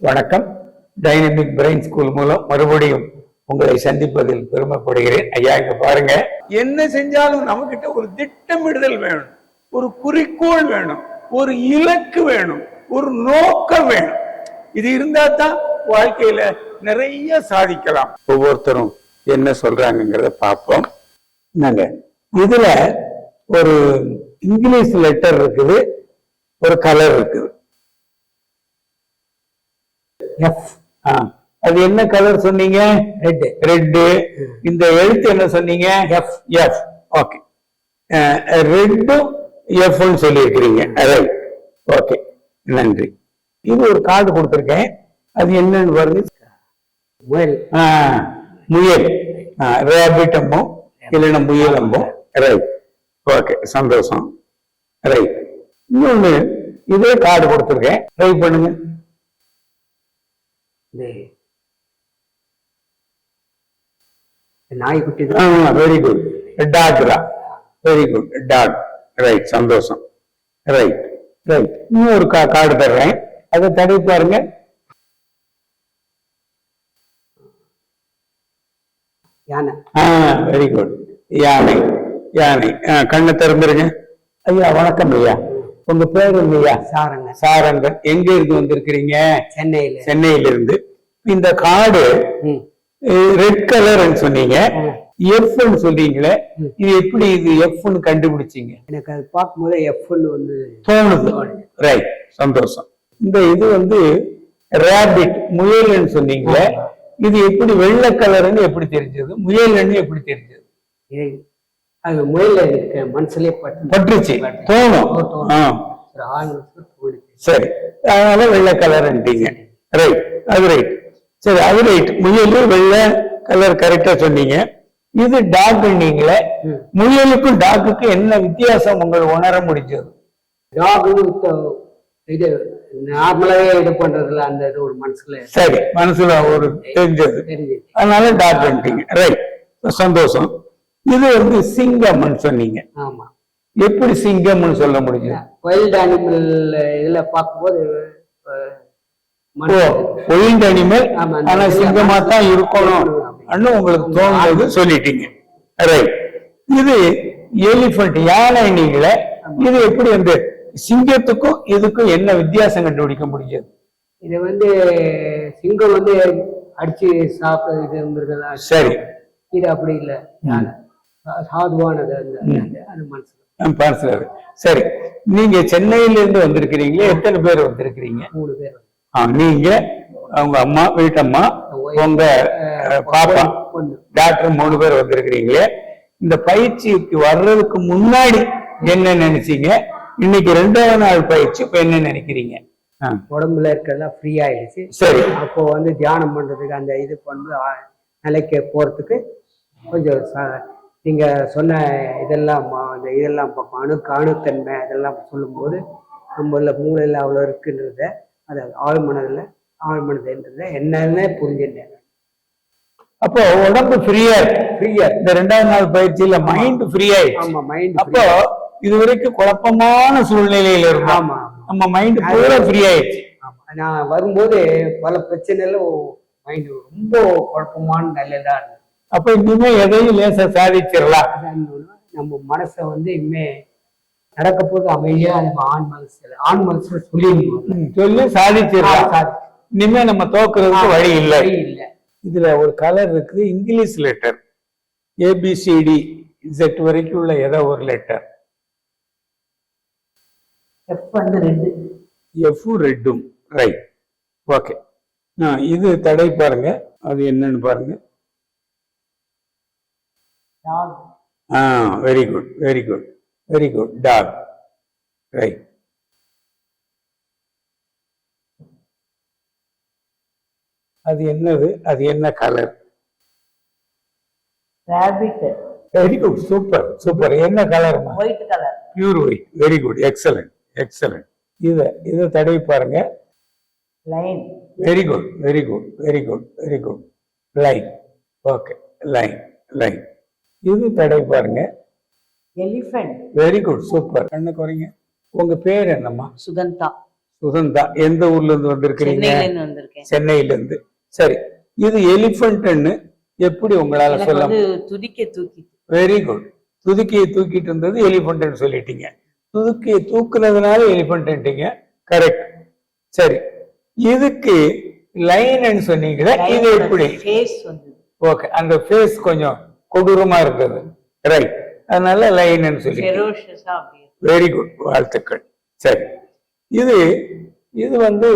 வணக்கம். Dynamic brain school மூலம் மறுபடியும் உங்களை சந்திப்பதில் பெருமைப்படுகிறேன். ஐயா இங்க பாருங்க. என்ன செஞ்சாலும் நம்மகிட்ட ஒரு திட்டமிடுதல் வேணும். ஒரு குறிக்கோள் வேணும். ஒரு இலக்கு வேணும். ஒரு நோக்கம் வேணும். இது இருந்தா தான் வாழ்க்கையில நிறைய சாதிக்கலாம். ஒவ்வொருத்தரும் என்ன சொல்றாங்கங்கிறத பார்ப்போம். நாங்க இதுல ஒரு இங்கிலீஷ் லெட்டர் இருக்குது. ஒரு கலர் இருக்குது. எஃப் அது என்ன கலர் சொன்னீங்க? ரெட் ரெட்டு இந்த எழுத்து என்ன சொன்னீங்க? எஃப் எஃப் ஓகே ரெட்டும் எஃப்னு சொல்லியிருக்கிறீங்க. ரைட் ஓகே நன்றி. இது ஒரு கார்டு கொடுத்துருக்கேன். அது என்னன்னு பாருங்க. முயல். முயல் ரேபிட் அம்போ இல்லைன்னா முயல் அம்போ ரைட் ஓகே சந்தோஷம். ரைட் இன்னொன்னு இதே கார்டு கொடுத்துருக்கேன். ட்ரை பண்ணுங்க. இந்த நாய்க்குட்டி தான் வெரி குட் டாக்ரா வெரி குட் டாக் ரைட் சந்தோஷம். ரைட் ரைட் இன்னொரு கா கார்டு தர்றேன். அதை தடவி பாருங்க. யானை. ஆ வெரி குட் யானை யானை. கண்ணை திறந்துருங்க. ஐயா வணக்கம் ஐயா. உங்க பேர் ஐயா சாரங்க. சாரங்கன். எங்க இருந்து வந்திருக்கிறீங்க? சென்னையில. சென்னையில இருந்து இந்த கார்டு ம். ரெட் கலர்னு சொன்னீங்க. எஃப்னு சொல்றீங்களே இது எப்படி இது எஃப்னு கண்டுபிடிச்சீங்க? எனக்கு அது பார்க்கும்போது எஃப்னு வந்து தோணுது. ரைட் சந்தோஷம். இந்த இது வந்து ரேபிட் முயல்னு சொன்னீங்களே இது எப்படி வெள்ளை கலர்னு எப்படி தெரிஞ்சது? முயல்னு எப்படி தெரிஞ்சது? அது முயல்ல எனக்கு மனசுலயே பட்டு பட்டுருச்சு. தோணும். சரி. அதனால வெள்ளை கலர்ன்றீங்க ரைட் அது ரைட் சரி அது ரைட் முயல் வெள்ளை கலர் கரெக்டா சொன்னீங்க. இது டாக்னீங்களே முயலுக்கும் டாக்குக்கும் என்ன வித்தியாசம் உங்கள் உணர முடிஞ்சது? டாக் இது நார்மலாவே இது பண்றதுல அந்த இது ஒரு மனசுல சரி மனசுல ஒரு தெரிஞ்சது. அதனால டாக்டர்ட்டீங்க ரைட் சந்தோஷம். இது வந்து சிங்கம்னு சொன்னீங்க. ஆமா. எப்படி சிங்கம்னு சொல்ல முடிஞ்சது வைல்ட் அனிமல் இதுல பார்க்கும்போது ஒயிண்ட் அனிமல் ஆனா சிங்கமா தான் இருக்கணும். உங்களுக்கு தோணுது சொல்லிட்டீங்க. ரைட் இது எலிஃபண்ட் யானை நீங்களே இது எப்படி வந்து சிங்கத்துக்கும் இதுக்கும் என்ன வித்தியாசம் கண்டுபிடிக்க முடிஞ்சது இது வந்து சிங்கம் வந்து அடிச்சு சாப்பிட இது இருந்திருக்கதா? சரி. இது அப்படி இல்ல. யானை. சாதுவானது அந்த மனசுல. பார்சல் சரி நீங்க சென்னையில இருந்து வந்திருக்கிறீங்களே எத்தனை பேர் வந்திருக்கிறீங்க? மூணு பேர் ஆ, நீங்க உங்க அம்மா வீட்டம்மா உங்க பாப்பா டாக்டர் மூணு பேர் வந்திருக்கிறீங்களே. இந்த பயிற்சிக்கு வர்றதுக்கு முன்னாடி என்ன நினைச்சீங்க? இன்னைக்கு ரெண்டாவது நாள் பயிற்சி இப்ப என்ன நினைக்கிறீங்க? உடம்புல இருக்கிறதெல்லாம் ஃப்ரீ ஆயிடுச்சு. சரி. அப்போ வந்து தியானம் பண்றதுக்கு அந்த இது பண்ணி நிலைக்கு போறதுக்கு கொஞ்சம் ச- நீங்க சொன்ன இதெல்லாம் அந்த இதெல்லாம் அணு அணுத்தன்மை இதெல்லாம் சொல்லும்போது நம்மள மூளையில் அவ்வளோ இருக்குன்றத அது ஆழ்மனதில் ஆழ்மனதுன்றத என்னன்னு புரிஞ்சுட்டேன். அப்போ உடம்பு ஃப்ரீயா ஃப்ரீயா இந்த ரெண்டாவது நாள் பயிற்சியில மைண்ட் ஃப்ரீ ஆயிடுச்சு. ஆமா மைண்ட் அப்போ இது வரைக்கும் குழப்பமான சூழ்நிலையில இருக்கும் ஆமா நம்ம மைண்ட் பூரா ஃப்ரீ ஆயிடுச்சு. நான் வரும்போது பல பிரச்சனைல மைண்ட் ரொம்ப குழப்பமான நிலையில தான் இருந்தது அப்ப இனிமே எதையும் லேசா சாதிச்சிடலாம். நம்ம மனசை வந்து இனிமே நடக்க போது அமைதியா நம்ம ஆண் மனசுல ஆண் மனசுல ம், சொல்லி சாதிச்சிடலாம். சாதிச்சு. இனிமே நம்ம தோக்குறதுக்கு வழி இல்லை. இல்ல. இதுல ஒரு கலர் இருக்குது இங்கிலீஷ் லெட்டர் ஏபிசிடி இசட் வரைக்கும் உள்ள ஏதோ ஒரு லெட்டர் எப்ப வந்து ரெண்டு எஃப் ரெட்டும் ரைட் ஓகே இது தடை பாருங்க. அது என்னன்னு பாருங்க. ஆ very good very good very good dog right அது என்னது? அது என்ன colour very good super super என்ன white color. Pure white very good excellent excellent இத இதை தடவி பாருங்க. Lion very good very good very good very good line okay line line இது தடவி பாருங்க. Elephant. வெரி குட் சூப்பர் கண்ணு குறைங்க. உங்க பேர் என்னம்மா? சுகந்தா. எந்த ஊர்ல இருந்து வந்திருக்கிறீங்க? சென்னையில இருந்து சரி இது எலிஃபண்ட்னு எப்படி உங்களால சொல்ல துதிக்க தூக்கி. வெரி குட் துதுக்கியை தூக்கிட்டு இருந்தது எலிஃபண்ட்னு சொல்லிட்டீங்க. துதுக்கியை தூக்குனதுனால எலிஃபண்ட்ட்டீங்க கரெக்ட் சரி இதுக்கு லைன்னு சொன்னீங்களே இது எப்படி? ஓகே அந்த ஃபேஸ் கொஞ்சம் கொடூரமா இருந்தது. ரைட் அதனால லைன்னு சொல்லி. வெரி குட் வாழ்த்துக்கள். சரி. இது இது வந்து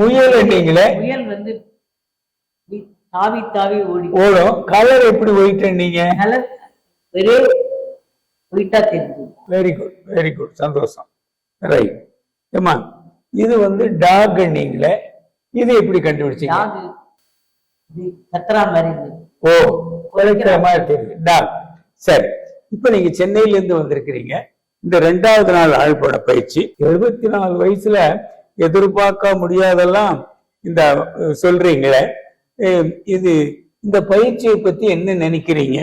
முயல் நீங்களே முயல் வந்து தாவி தாவி ஓடி. ஓடும். கலர் எப்படி ஒயிட் நீங்க கலர் ஒரே ஒயிட்டா தெரிஞ்சது. வெரி குட் வெரி குட் சந்தோஷம். ரைட் ஏமா இது வந்து டாக் நீங்களே இது எப்படி கண்டுபிடிச்சீங்க? டாக் கத்துறா மாதிரி ஓ. குறைக்கிற மாதிரி தெரியுது சரி. இப்ப நீங்க சென்னையில இருந்து வந்திருக்கிறீங்க. இந்த ரெண்டாவது நாள் ஆழ்பட பயிற்சி. எழுபத்தி நாலு வயசுல எதிர்பார்க்க முடியாதெல்லாம் இந்த சொல்றீங்களே. இது இந்த பயிற்சியை பத்தி என்ன நினைக்கிறீங்க?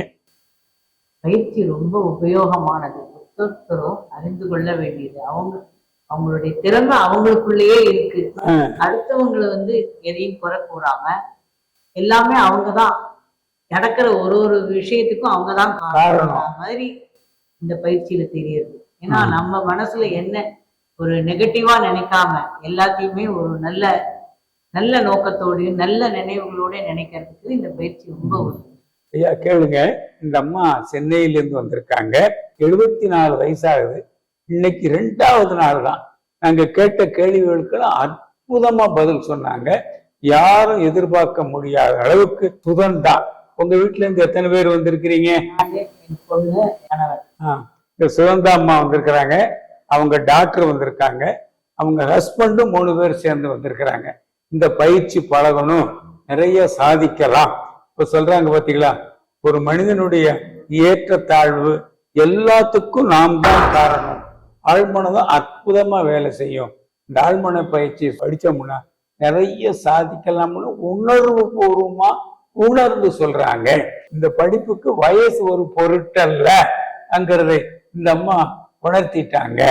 பயிற்சி ரொம்ப உபயோகமானது. ஒருத்தரும் அறிந்து கொள்ள வேண்டியது. அவங்க அவங்களுடைய திறமை அவங்களுக்குள்ளேயே இருக்கு. அடுத்தவங்களை வந்து எதையும் குறை கூறாம எல்லாமே அவங்கதான். நடக்கிற ஒரு ஒரு விஷயத்துக்கும் அவங்கதான் காரணம். காரணம். மாதிரி இந்த பயிற்சியில தெரியுது ஏன்னா நம்ம மனசுல என்ன ஒரு நெகட்டிவா நினைக்காம எல்லாத்தையுமே ஒரு நல்ல நல்ல நோக்கத்தோடையும் நல்ல நினைவுகளோட நினைக்கிறதுக்கு இந்த பயிற்சி ரொம்ப உதவும். ஐயா கேளுங்க. இந்த அம்மா சென்னையில இருந்து வந்திருக்காங்க. எழுபத்தி நாலு வயசாகுது. இன்னைக்கு ரெண்டாவது நாள் தான். நாங்க கேட்ட கேள்விகளுக்கெல்லாம் அற்புதமா பதில் சொன்னாங்க. யாரும் எதிர்பார்க்க முடியாத அளவுக்கு சுதந்தா உங்க வீட்டுல இருந்து எத்தனை பேர் வந்திருக்கிறீங்க? இந்த சுகந்தா அம்மா வந்திருக்கிறாங்க. அவங்க டாக்டர் வந்திருக்காங்க. அவங்க ஹஸ்பண்டும் மூணு பேர் சேர்ந்து வந்திருக்கிறாங்க. இந்த பயிற்சி பழகணும். நிறைய சாதிக்கலாம். இப்ப சொல்றாங்க பாத்தீங்களா? ஒரு மனிதனுடைய ஏற்றத்தாழ்வு எல்லாத்துக்கும் நாம் தான் காரணம். ஆழ்மனதும் அற்புதமா வேலை செய்யும். இந்த ஆழ்மன பயிற்சி படிச்சோம்னா நிறைய சாதிக்கலாம்னு உணர்வு பூர்வமா உணர்ந்து சொல்றாங்க. இந்த படிப்புக்கு வயசு ஒரு பொருட்டல்ல. அங்கிறதை இந்த அம்மா உணர்த்திட்டாங்க.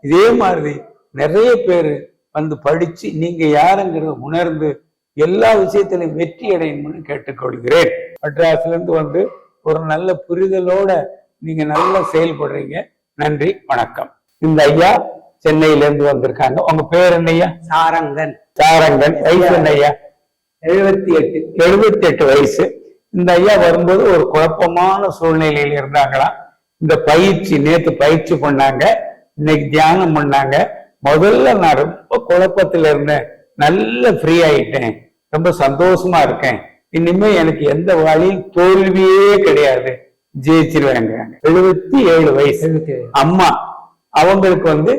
இதே மாதிரி நிறைய பேர் வந்து படிச்சு நீங்க யாருங்கிறத உணர்ந்து எல்லா விஷயத்திலும் வெற்றி அடையணும்னு கேட்டுக்கொள்கிறேன். மெட்ராஸ்ல இருந்து வந்து ஒரு நல்ல புரிதலோட நீங்க நல்லா செயல்படுறீங்க. நன்றி வணக்கம். இந்த ஐயா சென்னையில இருந்து வந்திருக்காங்க. உங்க பேர் என்ன ஐயா சாரங்கன். சாரங்கன். வயசு எழுபத்தி எட்டு எழுபத்தி எட்டு வயசு. இந்த ஐயா வரும்போது ஒரு குழப்பமான சூழ்நிலையில இருந்தாங்களாம். இந்த பயிற்சி நேத்து பயிற்சி பண்ணாங்க. இன்னைக்கு தியானம் பண்ணாங்க. முதல்ல நான் ரொம்ப குழப்பத்துல இருந்தேன். நல்ல ஃப்ரீ ஆயிட்டேன். ரொம்ப சந்தோஷமா இருக்கேன். இனிமே எனக்கு எந்த வழியும் தோல்வியே கிடையாது. ஜெயிச்சிருவாங்க எழுபத்தி ஏழு வயசு. அம்மா அவங்களுக்கு வந்து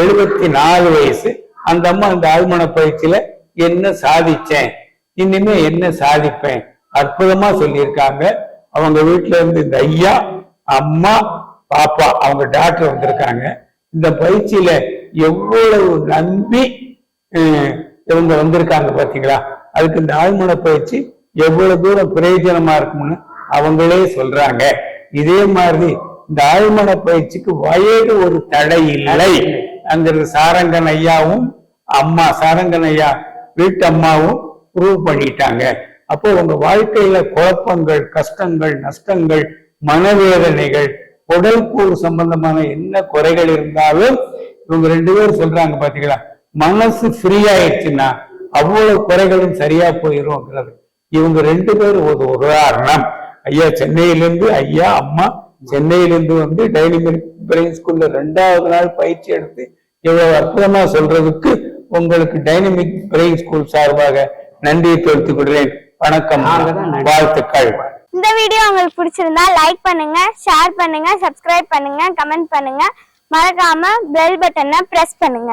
எழுபத்தி நாலு வயசு. அந்த அம்மா இந்த ஆழ்மன பயிற்சியில என்ன சாதிச்சேன்? இனிமே என்ன சாதிப்பேன்? அற்புதமா சொல்லியிருக்காங்க. அவங்க வீட்டுல இருந்து இந்த ஐயா அம்மா பாப்பா அவங்க டாக்டர் வந்திருக்காங்க. இந்த பயிற்சியில எவ்வளவு நம்பி அஹ், இவங்க வந்திருக்காங்க பாத்தீங்களா? அதுக்கு இந்த ஆழ்மன பயிற்சி எவ்வளவு தூரம் பிரயோஜனமா இருக்கும்னு அவங்களே சொல்றாங்க. இதே மாதிரி இந்த ஆழ்மன பயிற்சிக்கு வயது ஒரு தடை இல்லை. அங்கிருந்து சாரங்கன் ஐயாவும் அம்மா சாரங்கன் ஐயா வீட்டு அம்மாவும் ப்ரூவ் பண்ணிட்டாங்க. அப்போ உங்க வாழ்க்கையில குழப்பங்கள் கஷ்டங்கள் நஷ்டங்கள் மனவேதனைகள் உடல் கூறு சம்பந்தமான என்ன குறைகள் இருந்தாலும் இவங்க ரெண்டு பேரும் சொல்றாங்க பாத்தீங்களா? மனசு ஃப்ரீ ஆயிடுச்சுன்னா அவ்வளவு குறைகளும் சரியா போயிரும்ங்கிறது. இவங்க ரெண்டு பேரும் ஒரு உதாரணம். ஐயா சென்னையிலேருந்து ஐயா அம்மா சென்னையிலேருந்து வந்து டைனமிக் பிரெயின் ஸ்கூல்ல ரெண்டாவது நாள் பயிற்சி எடுத்து இவ்வளவு அற்புதமா சொல்றதுக்கு உங்களுக்கு டைனமிக் பிரெயின் ஸ்கூல் சார்பாக நன்றியை தெரிவித்துக் கொள்கிறேன். வணக்கம். வாழ்த்துக்கள். இந்த வீடியோ உங்களுக்கு பிடிச்சிருந்தா லைக் பண்ணுங்க ஷேர் பண்ணுங்க சப்ஸ்கிரைப் பண்ணுங்க கமெண்ட் பண்ணுங்க. மறக்காம பெல் பட்டனை பிரஸ் பண்ணுங்க.